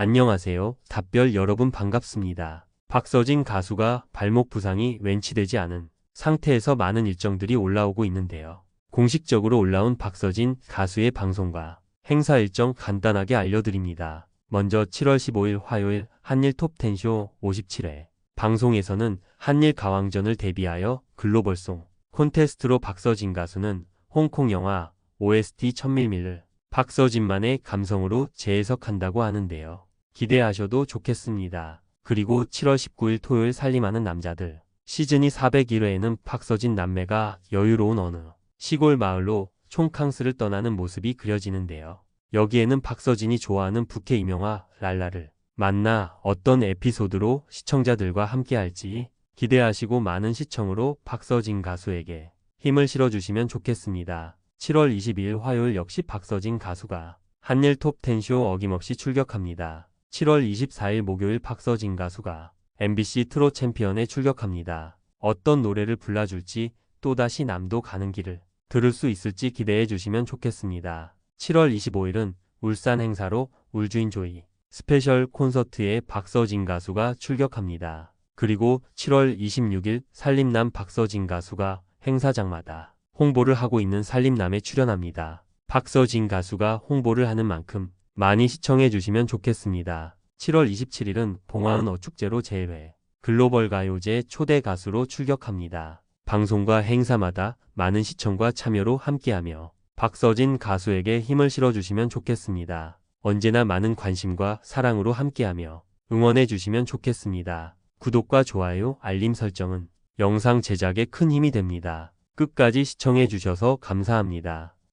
안녕하세요. 답별 여러분 반갑습니다. 박서진 가수가 발목 부상이 웬치되지 않은 상태에서 많은 일정들이 올라오고 있는데요. 공식적으로 올라온 박서진 가수의 방송과 행사 일정 간단하게 알려드립니다. 먼저 7월 15일 화요일 한일 톱10쇼 57회 방송에서는 한일 가왕전을 대비하여 글로벌송 콘테스트로 박서진 가수는 홍콩 영화 OST 천밀밀을 박서진만의 감성으로 재해석한다고 하는데요. 기대하셔도 좋겠습니다. 그리고 7월 19일 토요일 살림하는 남자들 시즌이 401회에는 박서진 남매가 여유로운 어느 시골 마을로 총캉스를 떠나는 모습이 그려지는데요. 여기에는 박서진이 좋아하는 부캐 이명화 랄라를 만나 어떤 에피소드로 시청자들과 함께할지 기대하시고 많은 시청으로 박서진 가수에게 힘을 실어주시면 좋겠습니다. 7월 22일 화요일 역시 박서진 가수가 한일 톱10쇼 어김없이 출격합니다. 7월 24일 목요일 박서진 가수가 MBC 트롯 챔피언에 출격합니다. 어떤 노래를 불러줄지 또다시 남도 가는 길을 들을 수 있을지 기대해 주시면 좋겠습니다. 7월 25일은 울산 행사로 울주인 조이 스페셜 콘서트에 박서진 가수가 출격합니다. 그리고 7월 26일 살림남 박서진 가수가 행사장마다 홍보를 하고 있는 살림남에 출연합니다. 박서진 가수가 홍보를 하는 만큼 많이 시청해 주시면 좋겠습니다. 7월 27일은 봉화은 어축제로 제외 글로벌 가요제 초대 가수로 출격합니다. 방송과 행사마다 많은 시청과 참여로 함께하며 박서진 가수에게 힘을 실어주시면 좋겠습니다. 언제나 많은 관심과 사랑으로 함께하며 응원해 주시면 좋겠습니다. 구독과 좋아요, 알림 설정은 영상 제작에 큰 힘이 됩니다. 끝까지 시청해 주셔서 감사합니다.